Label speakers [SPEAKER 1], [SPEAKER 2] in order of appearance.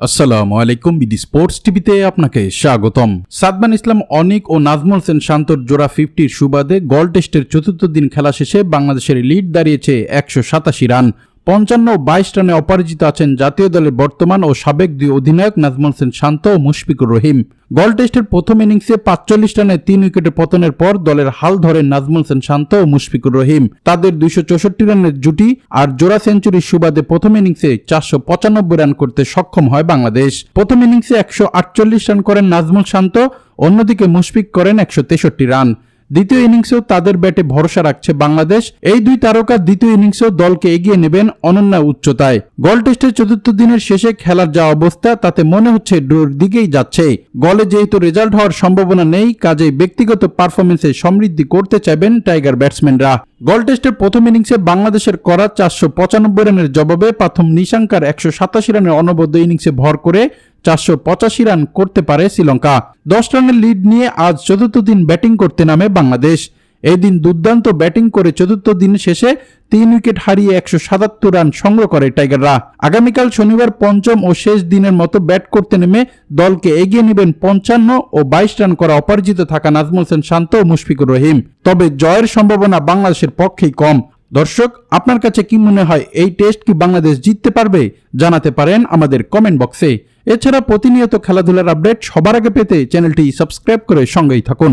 [SPEAKER 1] আসসালামু আলাইকুম BD sports টিভিতে আপনাকে স্বাগতম। সাদমান ইসলাম অনিক ও নাজমুল সেন শান্তর জোড়া ফিফটির সুবাদে গল টেস্টের চতুর্থ দিন খেলা শেষে বাংলাদেশের লিড দাঁড়িয়েছে একশো সাতাশি রান পঞ্চান্ন বাইশ রানে অপরাজিত আছেন জাতীয় দলের বর্তমান ও সাবেক দুই অধিনায়ক নাজমুল সেন শান্ত ও মুশফিকুর রহিম। গল টেস্টের প্রথম ইনিংসে পাঁচচল্লিশ রানে তিন উইকেটে পতনের পর দলের হাল ধরেন নাজমুল সেন শান্ত ও মুশফিকুর রহিম। তাদের দুইশো চৌষট্টি রানের জুটি আর জোড়া সেঞ্চুরির সুবাদে প্রথম ইনিংসে চারশো পঁচানব্বই রান করতে সক্ষম হয় বাংলাদেশ। প্রথম ইনিংসে একশো আটচল্লিশ রান করেন নাজমুল শান্ত, অন্যদিকে মুশফিক করেন একশো তেষট্টি রান। দ্বিতীয় ইনিংসেও তাদের ব্যাটে ভরসা রাখছে বাংলাদেশ। এই দুই তারকা দ্বিতীয় ইনিংসেও দলকে এগিয়ে নেবেন অনন্য উচ্চতায়। গল টেস্টের চতুর্থ দিনের শেষে খেলার যা অবস্থা, তাতে মনে হচ্ছে ড্রোর দিকেই যাচ্ছে। গলে যেহেতু রেজাল্ট হওয়ার সম্ভাবনা নেই, কাজেই ব্যক্তিগত পারফরমেন্সে সমৃদ্ধি করতে চাইবেন টাইগার ব্যাটসম্যানরা। গল টেস্টের প্রথম ইনিংসে বাংলাদেশের করা চারশো পঁচানব্বই রানের জবাবে প্রথম নিশাঙ্কার একশো সাতাশি রানের অনবদ্য ইনিংসে ভর করে চারশো পঁচাশি রান করতে পারে শ্রীলঙ্কা। দশ রানের লিড নিয়ে আজ চতুর্থ দিন ব্যাটিং করতে নামে বাংলাদেশ। এই দিন দুর্দান্ত ব্যাটিং করে চতুর্থ দিন শেষে তিন উইকেট হারিয়ে একশো সাতাত্তর রান সংগ্রহ করে টাইগাররা। আগামীকাল শনিবার পঞ্চম ও শেষ দিনের মতো ব্যাট করতে নেমে দলকে এগিয়ে নেবেন পঞ্চান্ন ও বাইশ রান করা অপরাজিত থাকা নাজমুল হোসেন শান্ত ও মুশফিকুর রহিম। তবে জয়ের সম্ভাবনা বাংলাদেশের পক্ষেই কম। দর্শক, আপনার কাছে কি মনে হয়, এই টেস্ট কি বাংলাদেশ জিততে পারবে? জানাতে পারেন আমাদের কমেন্ট বক্সে এছাড়া প্রতিনিয়ত খেলাধুলার আপডেট সবার আগে পেতে চ্যানেলটি সাবস্ক্রাইব করে সঙ্গেই থাকুন।